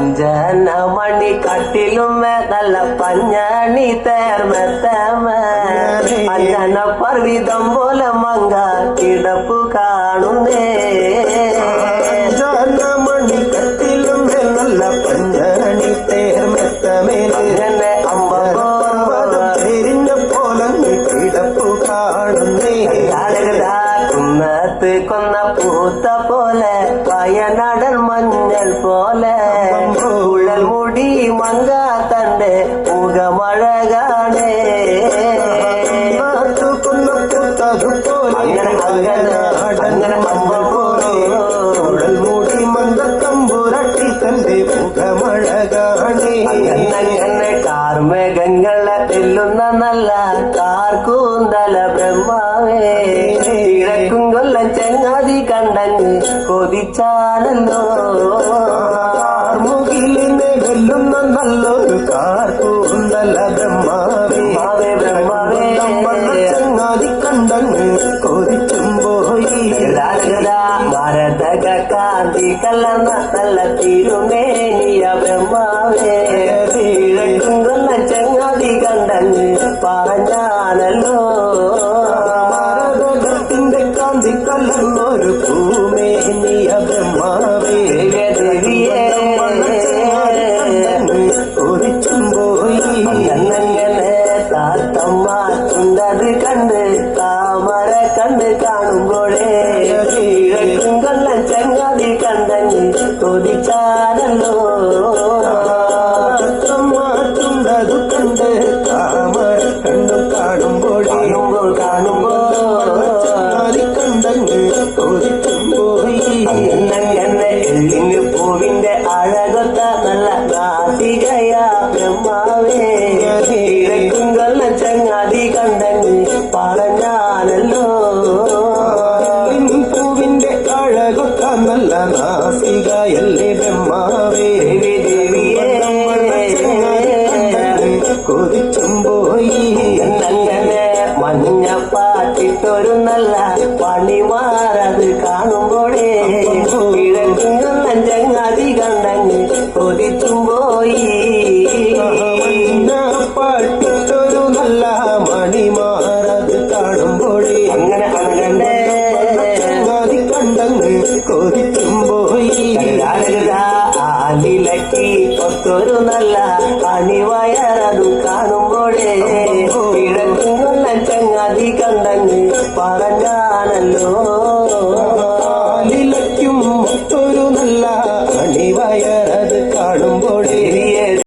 அஞ்சன மணி கட்டிலும் மேதல்ல பஞ்சாணி தேர் மெத்தம அஞ்சன பர்விதம் போல மங்கா கிடப்பு காணுமே மணி கட்டிலும் மேலல்ல பஞ்சாணி தேர் மெத்தமே தெரிஞ்ச போல கிடப்பு காணுமே கொன்ன பூத்த போல பயனடல் மஞ்சள் போல മങ്ക തന്റെ മുഖമഴ കാണേ അങ്ങനെ അങ്ങനെ അങ്ങനെ അങ്ങനെ കാർമേഘങ്ങളെ തെല്ലുന്ന നല്ല കാർക്കൂന്തല ബ്രഹ്മാവേ. കിഴക്കും കൊല്ലം ചെങ്ങാതി കണ്ടങ്ങ് കൊതിച്ചാണല്ലോ. മുകിലിനെ വെല്ലുന്ന നല്ലൊരു കാർക്കൂന്തല ബ്രഹ്മാവേ. ബ്രഹ്മാവേ ചങ്ങാതി കണ്ടങ്ങ് കൊതിച്ചും പോയി ഭാരതക കാന്തി കലർന്ന നല്ല തിരുമേനിയ ബ്രഹ്മാവേ. കിഴക്കും ചങ്ങാതി കണ്ടങ്ങ് പറഞ്ഞാണല്ലോ. ഭാരതത്തിന്റെ കാന്തി കലർന്നൊരു ഭൂമേനിയ ബ്രഹ്മാവേ. ദേവിയേ കണ്ട് താമര കണ്ട് കാണുമ്പോഴേ കിഴക്കും കൊല്ലം ചങ്ങാതി കണ്ടങ്ങ് കൊതിച്ചാണല്ലോ മാറ്റുണ്ടതു കണ്ട് താമര കണ്ടു കാണുമ്പോൾ കാണുമ്പോൾ ചങ്ങാതി കണ്ടങ്ങ് കൊതിച്ചും പോയി അങ്ങനെ എള്ളിന് പൂവിന്റെ അഴകൊത്ത നല്ല നാട്ടികയ ബ്രഹ്മാവേ. നാസികയല്ലേ ബ്രഹ്മാവേ ദേവി ദേവിയേ കൊതിച്ചും പോയി മഞ്ഞ പാട്ടിട്ടൊരു നല്ല പണിമാറത് കാണുമ്പോഴേ. കിഴക്കുന്ന കൊല്ലം ചങ്ങാതി കണ്ടങ്ങ് ആലിലക്കി ഒത്തൊരു നല്ല അണിവയറതു കാണുമ്പോഴേ കിഴക്കും കൊല്ലം ചങ്ങാതി കണ്ടങ്ങ് പറഞ്ഞാണല്ലോ.